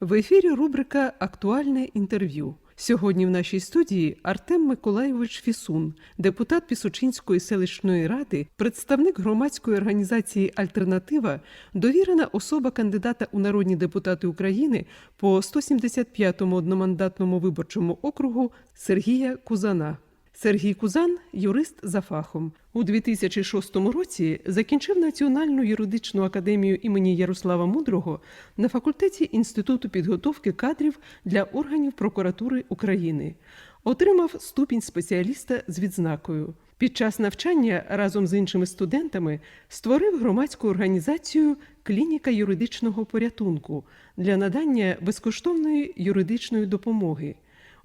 В ефірі рубрика Актуальне інтерв'ю. Сьогодні в нашій студії Артем Миколайович Фісун, депутат Пісочинської селищної ради, представник громадської організації Альтернатива, довірена особа кандидата у народні депутати України по 175-му одномандатному виборчому округу Сергія Кузана. Сергій Кузан юрист за фахом. У 2006 році закінчив Національну юридичну академію імені Ярослава Мудрого на факультеті Інституту підготовки кадрів для органів прокуратури України. Отримав ступінь спеціаліста з відзнакою. Під час навчання разом з іншими студентами створив громадську організацію Клініка юридичного порятунку для надання безкоштовної юридичної допомоги.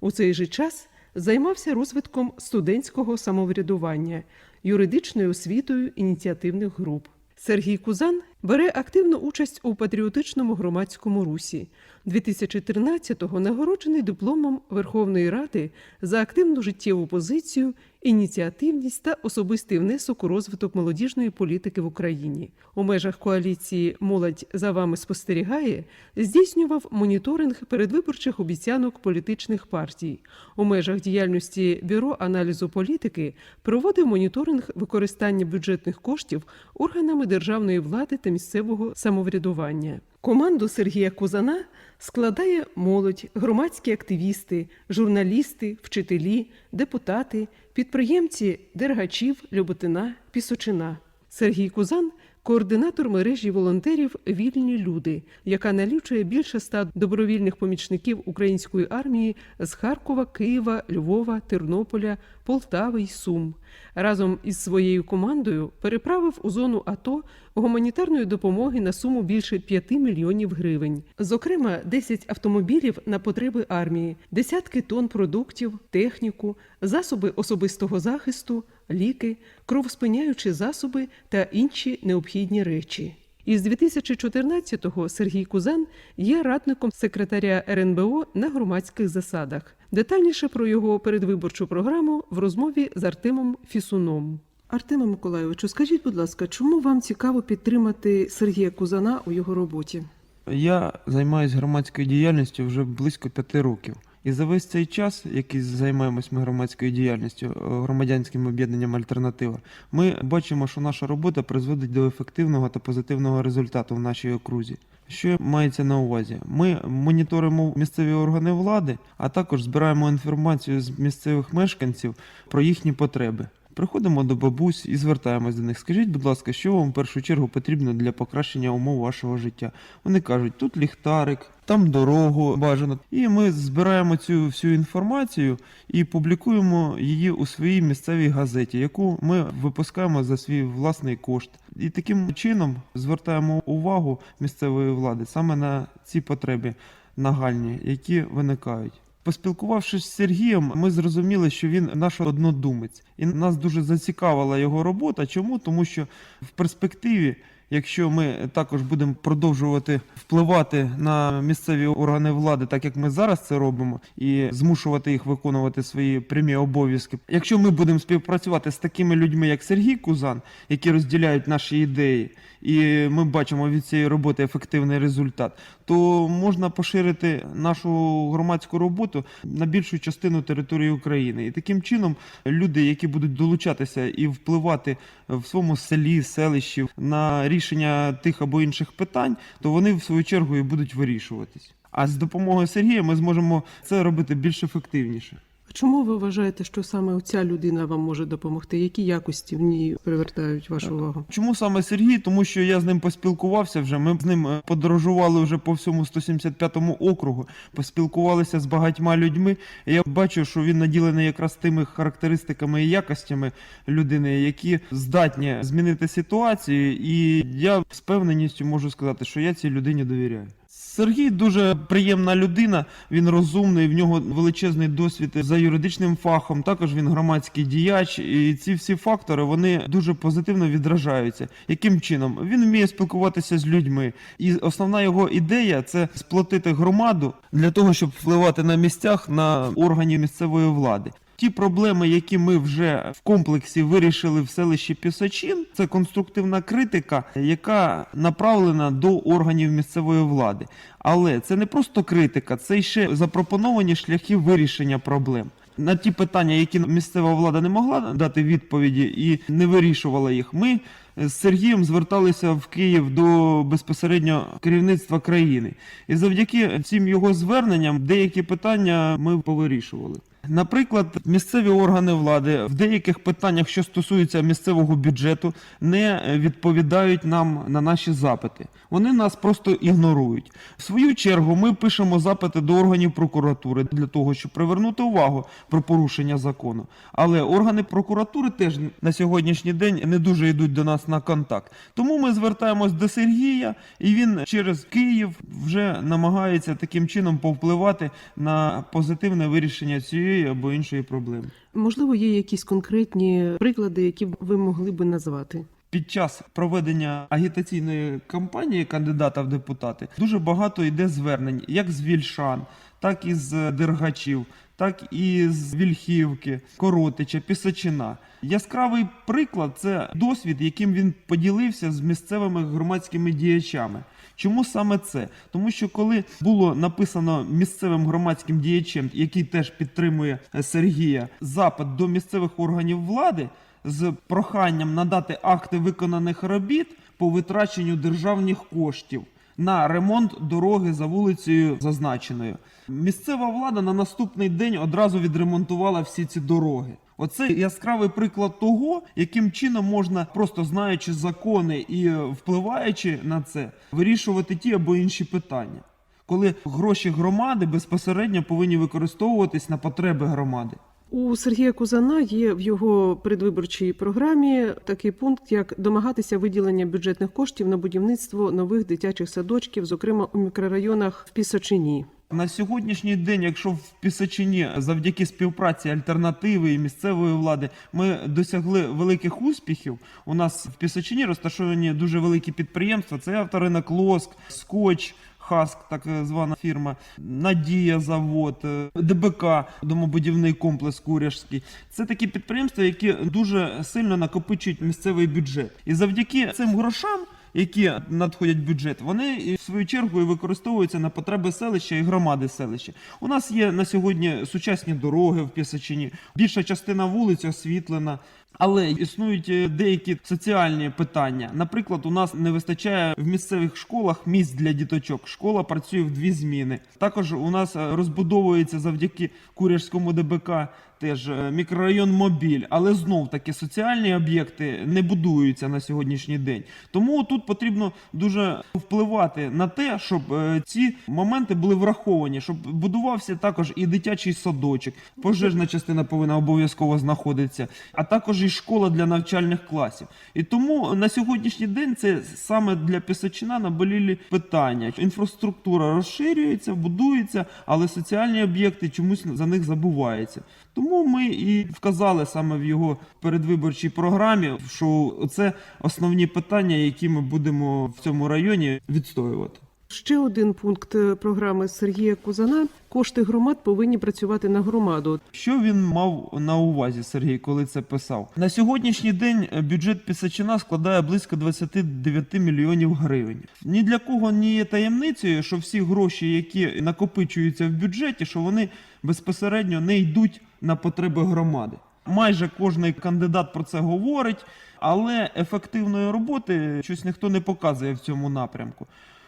У цей же час займався розвитком студентського самоврядування, юридичною освітою ініціативних груп. Сергій Кузан бере активну участь у патріотичному громадському русі. 2013-го нагороджений дипломом Верховної Ради за активну життєву позицію, ініціативність та особистий внесок у розвиток молодіжної політики в Україні. У межах коаліції Молодь за вами спостерігає здійснював моніторинг передвиборчих обіцянок політичних партій. У межах діяльності бюро аналізу політики проводив моніторинг використання бюджетних коштів органами державної влади та місцевого самоврядування. Команду Сергія Кузана складає молодь, громадські активісти, журналісти, вчителі, депутати, підприємці Дергачів, Люботина, Пісочина. Сергій Кузан координатор мережі волонтерів Вільні люди, яка налічує більше ста добровільних помічників української армії з Харкова, Києва, Львова, Тернополя, Полтави й Сум. Разом із своєю командою переправив у зону АТО гуманітарної допомоги на суму більше 5 мільйонів гривень. Зокрема, 10 автомобілів на потреби армії, десятки тонн продуктів, техніку, засоби особистого захисту, ліки, кровоспиняючі засоби та інші необхідні речі. Із 2014-го Сергій Кузан є радником секретаря РНБО на громадських засадах. Детальніше про його передвиборчу програму в розмові з Артемом Фісуном. Артеме Миколайовичу, скажіть, будь ласка, чому вам цікаво підтримати Сергія Кузана у його роботі? Я займаюся громадською діяльністю вже близько п'яти років. І за весь цей час, який займаємось ми громадською діяльністю, е, громадянським об'єднанням Альтернатива, ми бачимо, що наша робота призводить до ефективного та позитивного результату в нашій окрузі. Що мається на увазі? Ми моніторимо місцеві органи влади, а також збираємо інформацію з місцевих мешканців про їхні потреби. Приходимо до бабусь і звертаємось до них. Скажіть, будь ласка, що вам в першу чергу потрібно для покращення умов вашого життя? Вони кажуть, тут ліхтарик, там дорогу бажано. І ми збираємо цю всю інформацію і публікуємо її у своїй місцевій газеті, яку ми випускаємо за свій власний кошт. І таким чином звертаємо увагу місцевої влади саме на ці потреби нагальні, які виникають. Поспілкувавшись з Сергієм, ми зрозуміли, що він наш однодумець, і нас дуже зацікавила його робота. Чому? Тому що в перспективі, якщо ми також будемо продовжувати впливати на місцеві органи влади, так як ми зараз це робимо, і змушувати їх виконувати свої прямі обов'язки. Якщо ми будемо співпрацювати з такими людьми, як Сергій Кузан, які розділяють наші ідеї, і ми бачимо від цієї роботи ефективний результат, то можна поширити нашу громадську роботу на більшу частину території України. І таким чином люди, які будуть долучатися і впливати в своєму селі, селищі на рішення тих або інших питань, то вони в свою чергу і будуть вирішуватись. А з допомогою Сергія ми зможемо це робити більш ефективніше. Чому ви вважаєте, що саме ця людина вам може допомогти? Які якості в ній привертають вашу увагу? Чому саме Сергій? Тому що я з ним поспілкувався вже. Ми з ним е, подорожували вже по всьому 175-му округу, поспілкувалися з багатьма людьми. І я бачу, що він наділений якраз тими характеристиками і якостями людини, які здатні змінити ситуацію. І я з певненістю можу сказати, що я цій людині довіряю. Сергій дуже приємна людина, він розумний, в нього величезний досвід за юридичним фахом. Також він громадський діяч, і ці всі фактори вони дуже позитивно відражаються. Яким чином він вміє спілкуватися з людьми, і основна його ідея це сплотити громаду для того, щоб впливати на місцях на органі місцевої влади. Ті проблеми, які ми вже в комплексі вирішили в селищі Пісочин, це конструктивна критика, яка направлена до органів місцевої влади. Але це не просто критика, це ще запропоновані шляхи вирішення проблем. На ті питання, які місцева влада не могла дати відповіді і не вирішувала їх, ми з Сергієм зверталися в Київ до безпосередньо керівництва країни. І завдяки цим його зверненням деякі питання ми повирішували. Наприклад, місцеві органи влади в деяких питаннях, що стосуються місцевого бюджету, не відповідають нам на наші запити. Вони нас просто ігнорують. В свою чергу ми пишемо запити до органів прокуратури для того, щоб привернути увагу про порушення закону. Але органи прокуратури теж на сьогоднішній день не дуже йдуть до нас на контакт. Тому ми звертаємось до Сергія, і він через Київ вже намагається таким чином повпливати на позитивне вирішення цієї або іншої проблеми. Можливо, є якісь конкретні приклади, які ви могли би назвати. Під час проведення агітаційної кампанії кандидата в депутати дуже багато йде звернень, як з Вільшан, так і з Дергачів, так і з Вільхівки, Коротича, Пісочина. Яскравий приклад це досвід, яким він поділився з місцевими громадськими діячами. Чому саме це? Тому що коли було написано місцевим громадським діячем, який теж підтримує е, Сергія, запит до місцевих органів влади з проханням надати акти виконаних робіт по витраченню державних коштів на ремонт дороги за вулицею зазначеною. Місцева влада на наступний день одразу відремонтувала всі ці дороги. Оце яскравий приклад того, яким чином можна, просто знаючи закони і впливаючи на це, вирішувати ті або інші питання. Коли гроші громади безпосередньо повинні використовуватись на потреби громади. У Сергія Кузана є в його предвиборчій програмі такий пункт, як домагатися виділення бюджетних коштів на будівництво нових дитячих садочків, зокрема у мікрорайонах в Пісочині. На сьогоднішній день, якщо в Пісочині завдяки співпраці альтернативи і місцевої влади ми досягли великих успіхів, у нас в Пісочині розташовані дуже великі підприємства. Це авторинок Лоск, Скотч. Хаск, так звана фірма, Надія завод, е, ДБК, домобудівний комплекс Куряжський. Це такі підприємства, які дуже сильно накопичують місцевий бюджет. І завдяки цим грошам які надходять в бюджет, вони в свою чергу і використовуються на потреби селища і громади селища. У нас є на сьогодні сучасні дороги в Пісачині, більша частина вулиць освітлена. Але існують е, деякі соціальні питання. Наприклад, у нас не вистачає в місцевих школах місць для діточок. Школа працює в дві зміни. Також у нас е, розбудовується завдяки Куряжському ДБК теж е, мікрорайон Мобіль, але знов таки соціальні об'єкти не будуються на сьогоднішній день. Тому тут потрібно дуже впливати на те, щоб ці моменти були враховані, щоб будувався також і дитячий садочок. Пожежна частина повинна обов'язково знаходитися, а також і школа для навчальних класів. І тому на сьогоднішній день це саме для Пісочина наболілі питання. Інфраструктура розширюється, будується, але соціальні об'єкти чомусь за них забуваються. Тому ми і вказали саме в його передвиборчій програмі, що це основні питання, які ми будемо в цьому районі відстоювати. Ще один пункт е, програми Сергія Кузана: кошти громад повинні працювати на громаду. Що він мав на увазі, Сергій, коли це писав? На сьогоднішній день е, бюджет Пісачина складає близько 29 мільйонів гривень. Ні для кого не є таємницею, що всі гроші, які накопичуються в бюджеті, що вони безпосередньо не йдуть на потреби громади. Майже кожний кандидат про це говорить, але ефективної роботи щось ніхто не показує в цьому напрямку.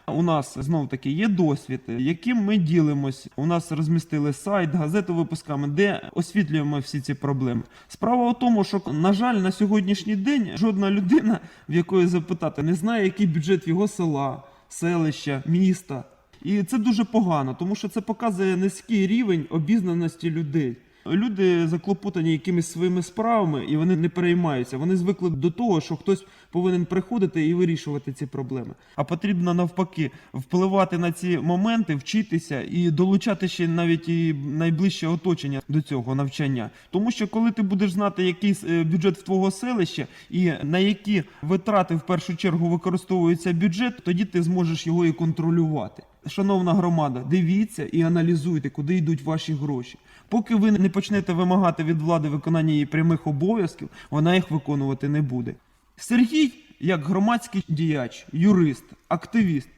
У нас знов таки є досвід, яким ми ділимось. У нас розмістили сайт, газету випусками, де освітлюємо всі ці проблеми. Справа в тому, що на жаль, на сьогоднішній день жодна людина, в якої запитати, не знає, який бюджет його села, селища, міста. І це дуже погано, тому що це показує низький рівень обізнаності людей. Люди заклопотані якимись своїми справами, і вони не переймаються. Вони звикли до того, що хтось повинен приходити і вирішувати ці проблеми. А потрібно навпаки впливати на ці моменти, вчитися і долучати ще навіть і найближче оточення до цього навчання. Тому що коли ти будеш знати якийсь е, бюджет в твого селища і на які витрати в першу чергу використовується бюджет, тоді ти зможеш його і контролювати. Шановна громада, дивіться і аналізуйте, куди йдуть ваші гроші. Поки ви не почнете вимагати від влади виконання її прямих обов'язків, вона їх виконувати не буде. Сергій, як громадський діяч, юрист, активіст,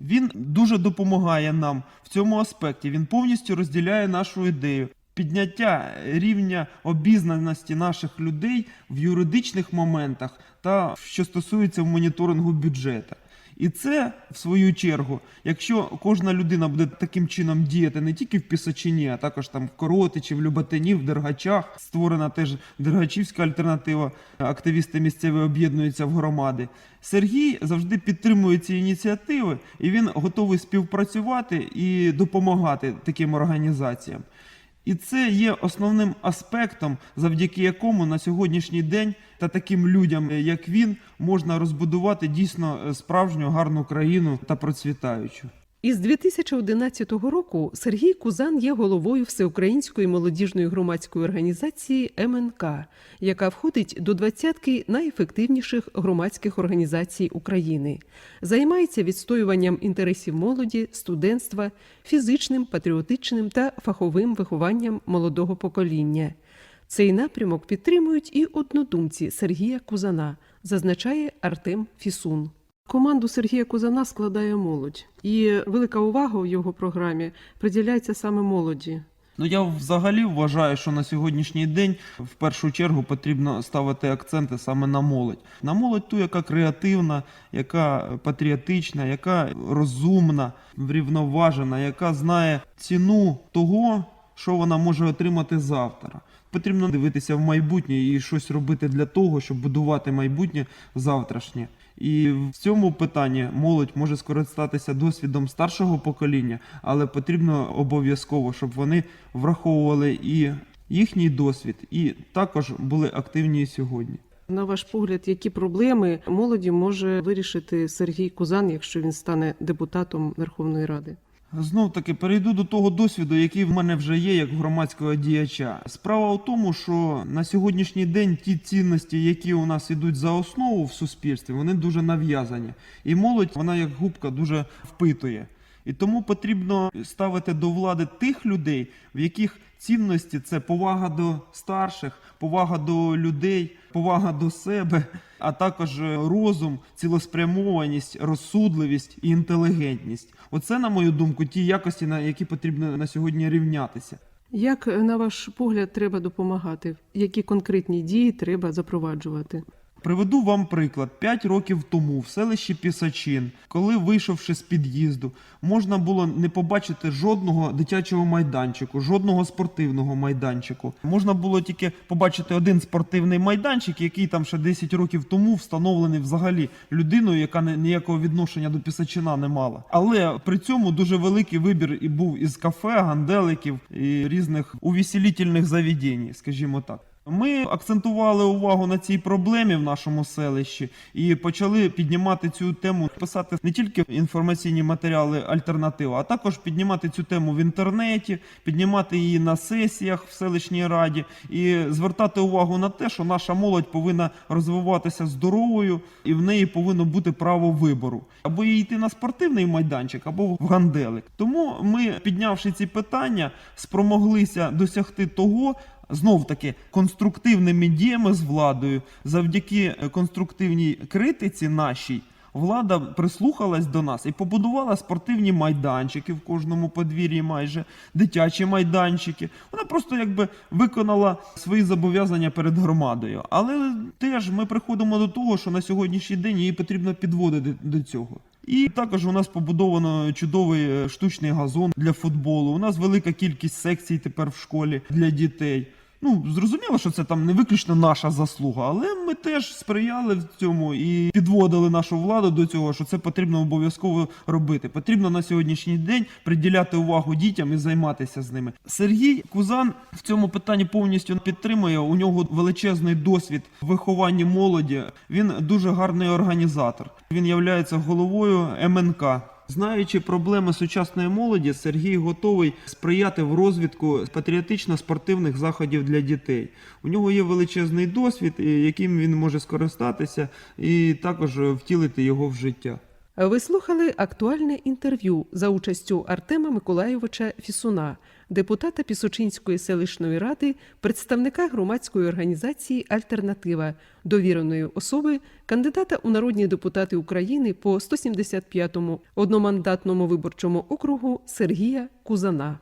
він дуже допомагає нам в цьому аспекті. Він повністю розділяє нашу ідею. Підняття рівня обізнаності наших людей в юридичних моментах та що стосується моніторингу бюджету. І це, в свою чергу, якщо кожна людина буде таким чином діяти не тільки в Пісочині, а також там в Коротичі, в Люботині, в Дергачах, створена теж Дергачівська альтернатива, активісти місцеві об'єднуються в громади. Сергій завжди підтримує ці ініціативи, і він готовий співпрацювати і допомагати таким організаціям. І це є основним аспектом, завдяки якому на сьогоднішній день та таким людям, як він, можна розбудувати дійсно е, справжню гарну країну та процвітаючу. Із 2011 року Сергій Кузан є головою Всеукраїнської молодіжної громадської організації МНК, яка входить до двадцятки найефективніших громадських організацій України. Займається відстоюванням інтересів молоді, студентства, фізичним, патріотичним та фаховим вихованням молодого покоління. Цей напрямок підтримують і однодумці Сергія Кузана, зазначає Артем Фісун. Команду Сергія Кузана складає молодь, і велика увага в його програмі приділяється саме молоді. Ну я взагалі вважаю, що на сьогоднішній день в першу чергу потрібно ставити акценти саме на молодь. На молодь ту, яка креативна, яка патріотична, яка розумна, врівноважена, яка знає ціну того, що вона може отримати завтра. Потрібно дивитися в майбутнє і щось робити для того, щоб будувати майбутнє завтрашнє. І в цьому питанні молодь може скористатися досвідом старшого покоління, але потрібно обов'язково, щоб вони враховували і їхній досвід, і також були активні сьогодні. На ваш погляд, які проблеми молоді може вирішити Сергій Кузан, якщо він стане депутатом Верховної Ради? Знов таки перейду до того досвіду, який в мене вже є як громадського діяча. Справа в тому, що на сьогоднішній день ті цінності, які у нас ідуть за основу в суспільстві, вони дуже нав'язані. І молодь, вона як губка дуже впитує. І тому потрібно ставити до влади тих людей, в яких цінності це повага до старших, повага до людей, повага до себе, а також е, розум, цілеспрямованість, розсудливість і інтелігентність. Оце, на мою думку, ті якості, на які потрібно на сьогодні рівнятися. Як, на ваш погляд, треба допомагати? Які конкретні дії треба запроваджувати? Приведу вам приклад. П'ять років тому в селищі Пісачин, коли вийшовши з під'їзду, можна було не побачити жодного дитячого майданчику, жодного спортивного майданчику. Можна було тільки побачити один спортивний майданчик, який там ще 10 років тому встановлений взагалі людиною, яка ніякого відношення до Пісачина не мала. Але при цьому дуже великий вибір і був із кафе, ганделиків і різних увеселітельних заведень, скажімо так. Ми акцентували увагу на цій проблемі в нашому селищі і почали піднімати цю тему, писати не тільки інформаційні матеріали альтернатива, а також піднімати цю тему в інтернеті, піднімати її на сесіях в селищній раді і звертати увагу на те, що наша молодь повинна розвиватися здоровою і в неї повинно бути право вибору або йти на спортивний майданчик, або в ганделик. Тому ми, піднявши ці питання, спромоглися досягти того. Знов таки конструктивними діями з владою, завдяки е, конструктивній критиці нашій, влада прислухалась до нас і побудувала спортивні майданчики в кожному подвір'ї, майже дитячі майданчики. Вона просто якби виконала свої зобов'язання перед громадою. Але теж ми приходимо до того, що на сьогоднішній день її потрібно підводити до цього. І також у нас побудовано чудовий е, штучний газон для футболу. У нас велика кількість секцій тепер в школі для дітей. Ну, зрозуміло, що це там не виключно наша заслуга, але ми теж сприяли в цьому і підводили нашу владу до цього, що це потрібно обов'язково робити. Потрібно на сьогоднішній день приділяти увагу дітям і займатися з ними. Сергій Кузан в цьому питанні повністю підтримує. У нього величезний досвід в вихованні молоді. Він дуже гарний організатор. Він є головою МНК. Знаючи проблеми сучасної молоді, Сергій готовий сприяти в розвитку патріотично-спортивних заходів для дітей. У нього є величезний досвід, яким він може скористатися, і також втілити його в життя. Ви слухали актуальне інтерв'ю за участю Артема Миколайовича Фісуна, депутата Пісочинської селищної ради, представника громадської організації Альтернатива, довіреної особи, кандидата у народні депутати України по 175-му одномандатному виборчому округу Сергія Кузана.